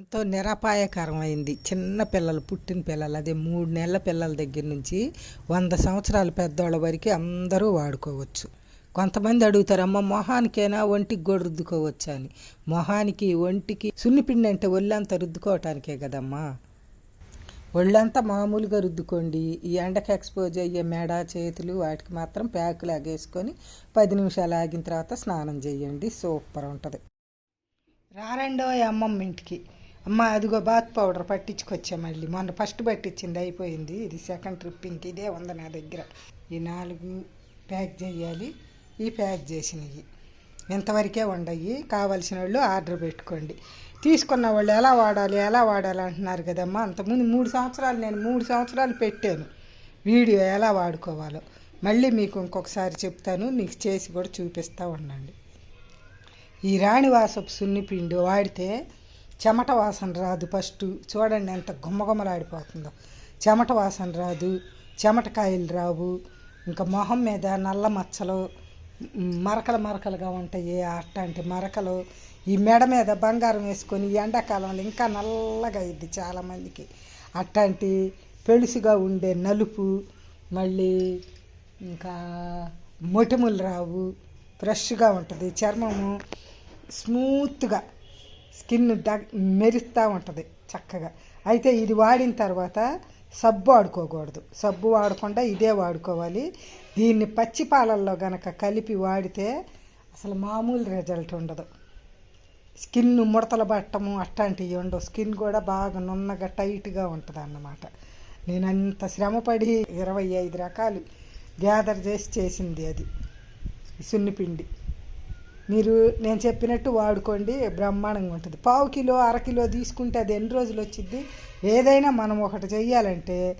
ఎంతో నిరపాయకరమైంది చిన్న పిల్లలు పుట్టిన పిల్లలు అదే మూడు నెలల పిల్లల దగ్గర నుంచి వంద సంవత్సరాల పెద్దవాళ్ళ వరకు అందరూ వాడుకోవచ్చు. కొంతమంది అడుగుతారు అమ్మ మొహానికైనా? ఒంటికి కూడా రుద్దుకోవచ్చు? అని. మొహానికి ఒంటికి సున్నిపిండి అంటే ఒళ్ళంతా రుద్దుకోవటానికే కదమ్మా. ఒళ్ళంతా మామూలుగా రుద్దుకోండి. ఈ ఎండకు ఎక్స్పోజ్ అయ్యే మెడ చేతులు వాటికి మాత్రం ప్యాకు లాగేసుకొని పది నిమిషాలు ఆగిన తర్వాత స్నానం చేయండి. సూపర్ ఉంటుంది. రారండో అమ్మమ్మ ఇంటికి. అమ్మ అదిగో బాత్ పౌడర్ పట్టించుకొచ్చా మళ్ళీ. మొన్న ఫస్ట్ పట్టించింది అయిపోయింది. ఇది సెకండ్ ట్రిప్పింగ్కి ఇదే ఉంది నా దగ్గర. ఈ నాలుగు ప్యాక్ చేయాలి. ఈ ప్యాక్ చేసినవి. ఇంతవరకే ఉండయి. కావలసిన వాళ్ళు ఆర్డర్ పెట్టుకోండి. తీసుకున్న వాళ్ళు ఎలా వాడాలి ఎలా వాడాలి అంటున్నారు కదమ్మా. అంతకుముందు మూడు సంవత్సరాలు నేను మూడు సంవత్సరాలు పెట్టాను. వీడియో ఎలా వాడుకోవాలో. మళ్ళీ మీకు ఇంకొకసారి చెప్తాను. మీకు చేసి కూడా చూపిస్తూ ఉండండి. ఈ రాణివాసపు సున్నిపిండి వాడితే చెమట వాసన రాదు ఫస్ట్. చూడండి ఎంత గుమ్మగుమ్మలాడిపోతుందో చెమట వాసన రాదు చెమటకాయలు రావు. ఇంకా మొహం మీద నల్ల మచ్చలు మరకలు మరకలుగా ఉంటాయి అట్లాంటి మరకలు. ఈ మెడ మీద బంగారం వేసుకొని ఎండాకాలంలో ఇంకా నల్లగా అయింది చాలామందికి. అట్లాంటి పెళుసుగా ఉండే నలుపు మళ్ళీ ఇంకా మొటిములు రావు. ఫ్రెష్గా ఉంటుంది. చర్మము స్మూత్గా స్కిన్ ద మెరుస్తూ ఉంటుంది చక్కగా. అయితే ఇది వాడిన తర్వాత సబ్బు వాడుకోకూడదు సబ్బు వాడకుండా ఇదే వాడుకోవాలి. దీన్ని పచ్చి పాలల్లో గనక కలిపి వాడితే అసలు మామూలు రిజల్ట్ ఉండదు. స్కిన్ ముడతలు పట్టము అట్లాంటివి ఉండవు. స్కిన్ కూడా బాగా నున్నగా టైట్గా ఉంటుంది అన్నమాట నేను అంత శ్రమపడి ఇరవై ఐదు రకాలు గ్యాదర్ చేసి చేసింది అది. సున్నిపిండి. మీరు నేను చెప్పినట్టు వాడుకోండి బ్రహ్మాండంగా ఉంటుంది. పావు కిలో అరకిలో తీసుకుంటే అది ఎన్ని రోజులు వచ్చింది ఏదైనా మనం ఒకటి చెయ్యాలంటే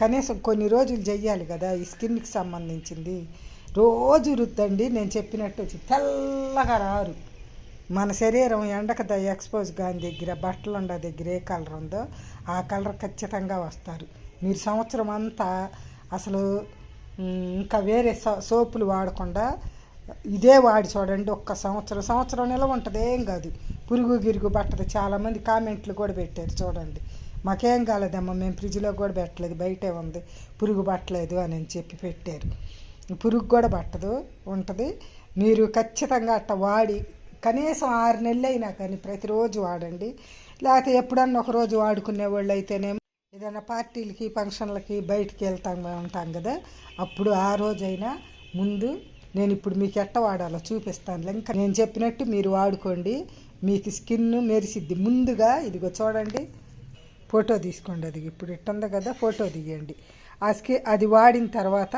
కనీసం కొన్ని రోజులు చెయ్యాలి కదా ఈ స్కిన్కి సంబంధించింది. రోజు రుద్దండి నేను చెప్పినట్టు వచ్చి తెల్లగా రారు. మన శరీరం ఎండకు ఎక్స్పోజ్ కాని దగ్గర బట్టలు ఉండ దగ్గర ఏ కలర్ ఉందో ఆ కలర్ ఖచ్చితంగా వస్తారు. మీరు సంవత్సరం అంతా అసలు ఇంకా వేరే సో- సోపులు వాడకుండా ఇదే వాడి చూడండి ఒక్క సంవత్సరం సంవత్సరం నిలవ ఉంటుంది ఏం కాదు. పురుగు గిరుగు పట్టదు చాలామంది కామెంట్లు కూడా పెట్టారు చూడండి. మాకేం కాలేదమ్మా మేము ఫ్రిడ్జ్లో కూడా పెట్టలేదు బయటే ఉంది పురుగు పట్టలేదు అని చెప్పి పెట్టారు. పురుగు కూడా పట్టదు ఉంటుంది. మీరు ఖచ్చితంగా అట్ట వాడి కనీసం ఆరు నెలలు అయినా కానీ ప్రతిరోజు వాడండి. లేకపోతే ఎప్పుడన్నా ఒక రోజు వాడుకునే వాళ్ళు అయితేనేమో ఏదైనా పార్టీలకి ఫంక్షన్లకి బయటికి వెళ్తాం ఉంటాం కదా. అప్పుడు ఆ రోజైనా ముందు నేను ఇప్పుడు మీకు ఎట్ట వాడాలో చూపిస్తాను ఇంకా నేను చెప్పినట్టు మీరు వాడుకోండి. మీకు స్కిన్ మెరిసిద్ది. ముందుగా ఇదిగో చూడండి. ఫోటో తీసుకోండి అది. ఇప్పుడు ఇట్టుంది కదా ఫోటో దిగండి ఆ స్కి అది వాడిన తర్వాత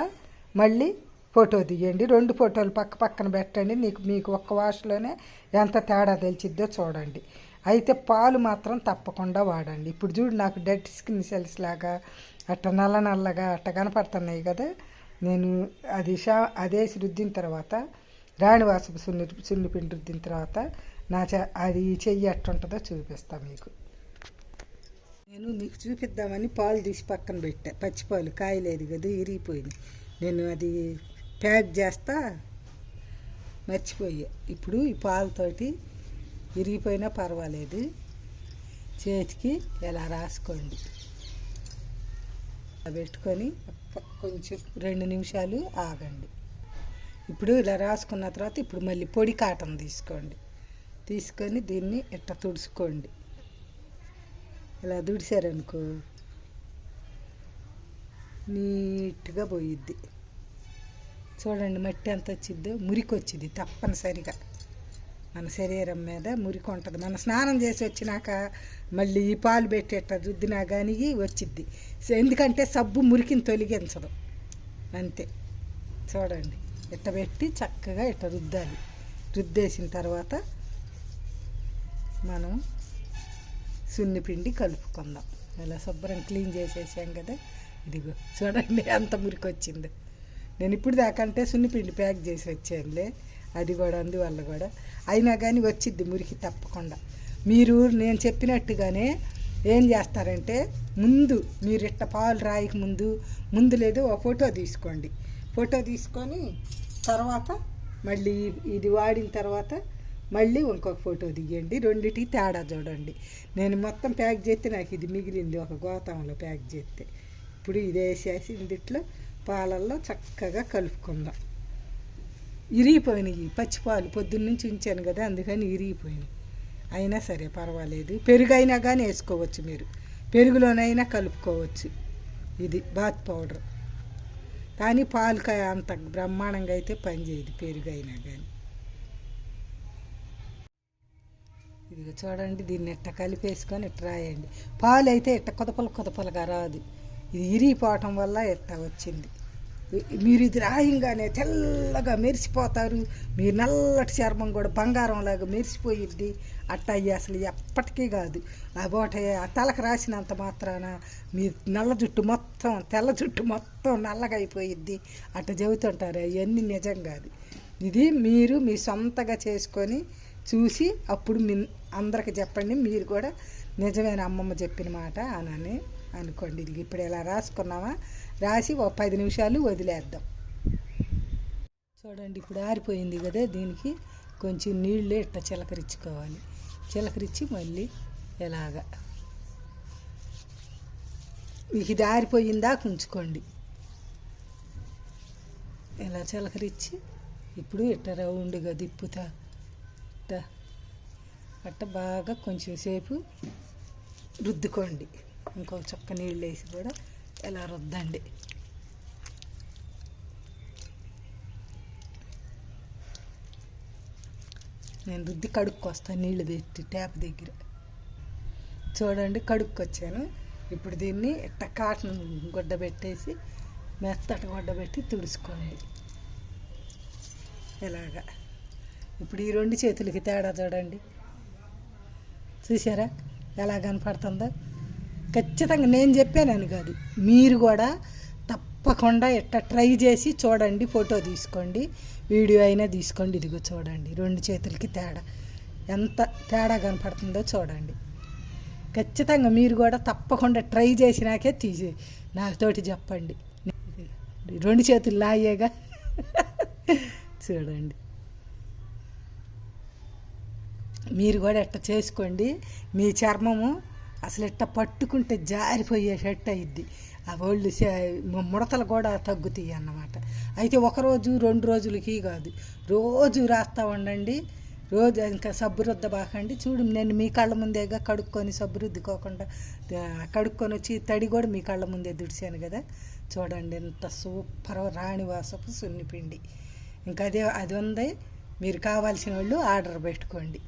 మళ్ళీ ఫోటో దిగండి రెండు ఫోటోలు పక్క పక్కన పెట్టండి. నీకు మీకు ఒక్క వాష్లోనే ఎంత తేడా తెలిసిద్దో చూడండి. అయితే పాలు మాత్రం తప్పకుండా వాడండి. ఇప్పుడు చూడు నాకు డెడ్ స్కిన్ సెల్స్ లాగా అట్ట నల్ల నల్లగా అట్ట కనపడుతున్నాయి కదా. నేను అది షా అదేసి రుద్దిన తర్వాత రాణివాసపు సున్ని సున్నిపిండి రుద్దిన తర్వాత నా చె అది చెయ్యి ఎట్టుంటుందో చూపిస్తాను మీకు. నేను మీకు చూపిద్దామని పాలు తీసి పక్కన పెట్టా. పచ్చిపాలు కాయలేదు కదా ఇరిగిపోయింది నేను అది ప్యాక్ చేస్తా మర్చిపోయా. ఇప్పుడు ఈ పాలతోటి ఇరిగిపోయినా పర్వాలేదు. చేతికి ఇలా రాసుకోండి. పెట్టుకొని కొంచెం రెండు నిమిషాలు ఆగండి. ఇప్పుడు ఇలా రాసుకున్న తర్వాత ఇప్పుడు మళ్ళీ పొడి కాటన్ తీసుకోండి. తీసుకొని దీన్ని ఇట్ట తుడుచుకోండి. ఇలా దుడిచారనుకో నీట్గా పోయిద్ది. చూడండి మట్టి ఎంత వచ్చిద్దో మురికి వచ్చింది తప్పనిసరిగా. మన శరీరం మీద మురికి ఉంటుంది మన స్నానం చేసి వచ్చినాక మళ్ళీ ఈ పాలు పెట్టేట రుద్దినా కానీ వచ్చిద్ది. ఎందుకంటే సబ్బు మురికిని తొలగించదు అంతే. చూడండి. ఇట్ట పెట్టి చక్కగా ఇట్ట రుద్దాలి. రుద్దేసిన తర్వాత మనం సున్నిపిండి కలుపుకుందాం. ఇలా శుభ్రం క్లీన్ చేసేసాం కదా. ఇదిగో చూడండి ఎంత మురికి వచ్చింది నేను ఇప్పుడు దాకంటే సున్నిపిండి ప్యాక్ చేసి వచ్చానులే. అది కూడా అందువల్ల కూడా. అయినా కానీ వచ్చిద్ది మురికి తప్పకుండా. మీరు నేను చెప్పినట్టుగానే ఏం చేస్తారంటే ముందు మీరు ఇట్ట పాలు రాయక ముందు ముందు లేదు ఒక ఫోటో తీసుకోండి. ఫోటో తీసుకొని తర్వాత మళ్ళీ ఇది వాడిన తర్వాత మళ్ళీ ఇంకొక ఫోటో దిగండి రెండిటికి తేడా చూడండి. నేను మొత్తం ప్యాక్ చేస్తే నాకు ఇది మిగిలింది ఒక గోతంలో ప్యాక్ చేస్తే. ఇప్పుడు ఇది వేసేసి ఇందిట్లో పాలల్లో చక్కగా కలుపుకుందాం. ఇరిగిపోయినాయి. పచ్చిపాలు పొద్దున్న నుంచి ఉంచాను కదా అందుకని ఇరిగిపోయినాయి. అయినా సరే పర్వాలేదు. పెరుగు అయినా కానీ వేసుకోవచ్చు మీరు. పెరుగులోనైనా కలుపుకోవచ్చు. ఇది బాత్ పౌడర్. కానీ పాలకాయ అంత బ్రహ్మాండంగా అయితే పనిచేయదు పెరుగు అయినా కానీ ఇదిగో చూడండి దీన్ని ఇట్ట కలిపేసుకొని ఇట్ట రాయండి పాలు అయితే ఇట్ట కొదపలు కొదపలుగా రాదు. ఇది ఇరిగిపోవటం వల్ల ఇట్ట వచ్చింది? మీరు ఇది రాయంగానే తెల్లగా మెరిసిపోతారు. మీరు నల్లటి చర్మం కూడా బంగారంలాగా మెరిసిపోయిద్ది. అట్ట అయ్యి అసలు ఎప్పటికీ కాదు. ఆ బోట ఆ తలకు రాసినంత మాత్రాన మీ నల్ల జుట్టు మొత్తం తెల్ల జుట్టు మొత్తం నల్లగా అయిపోయిద్ది. అట్ట చెబుతుంటారు. అవన్నీ నిజం కాదు. ఇది మీరు మీ సొంతగా చేసుకొని చూసి అప్పుడు మీ అందరికి చెప్పండి. మీరు కూడా నిజమైన అమ్మమ్మ చెప్పిన మాట అనని అనుకోండి. ఇది ఇప్పుడు ఇలా రాసుకున్నామా రాసి ఒక పది నిమిషాలు వదిలేద్దాం. చూడండి ఇప్పుడు ఆరిపోయింది కదా దీనికి కొంచెం నీళ్ళు ఇట్ట చిలకరించుకోవాలి. చిలకరించి మళ్ళీ ఎలాగా? మీకు ఇది ఆరిపోయిందా ఉంచుకోండి ఇలా చిలకరించి ఇప్పుడు ఇట్ట రౌండ్గా దిప్పుతా ఇట్ట అట్ట బాగా కొంచెం సేపు రుద్దుకోండి. ఇంకొక చొక్క నీళ్ళు వేసి కూడా ఎలా రుద్దండి. నేను రుద్ది కడుక్కొస్తాను నీళ్ళు తెచ్చి ట్యాప్ దగ్గర. చూడండి కడుక్కొచ్చాను. ఇప్పుడు దీన్ని ఇట్ట కాటన్ గుడ్డ పెట్టేసి మెత్తటి గుడ్డ పెట్టి తుడుచుకోండి ఇలాగా. ఇప్పుడు ఈ రెండు చేతులకి తేడా చూడండి. చూసారా ఎలా కనపడుతుందో? ఖచ్చితంగా నేను చెప్పానని కాదు. మీరు కూడా తప్పకుండా ఇట్ట ట్రై చేసి చూడండి ఫోటో తీసుకోండి వీడియో అయినా తీసుకోండి ఇదిగో చూడండి రెండు చేతులకి తేడా. ఎంత తేడా కనపడుతుందో చూడండి. ఖచ్చితంగా మీరు కూడా తప్పకుండా ట్రై చేసినాకే తీసి నాతోటి చెప్పండి. రెండు చేతులు లాయేగా చూడండి. మీరు కూడా ఇట్ట చేసుకోండి మీ చర్మము అసలు ఇట్ట పట్టుకుంటే జారిపోయే షర్ట్ అయింది ఆ ఒళ్ళు ముడతలు కూడా తగ్గుతాయి అన్నమాట. అయితే ఒకరోజు రెండు రోజులకి కాదు. రోజు రాస్తా ఉండండి. రోజు ఇంకా సబ్బు రుద్ద బాకండి చూడు నేను మీ కళ్ళ ముందేగా కడుక్కొని సబ్బు రుద్దుకోకుండా కడుక్కొని వచ్చి తడి కూడా మీ కళ్ళ ముందే దుడిచాను కదా. చూడండి ఎంత సూపర్ రాణివాసపు సున్నిపిండి. ఇంకా అదే అది ఉంది. మీరు కావాల్సిన వాళ్ళు ఆర్డర్ పెట్టుకోండి.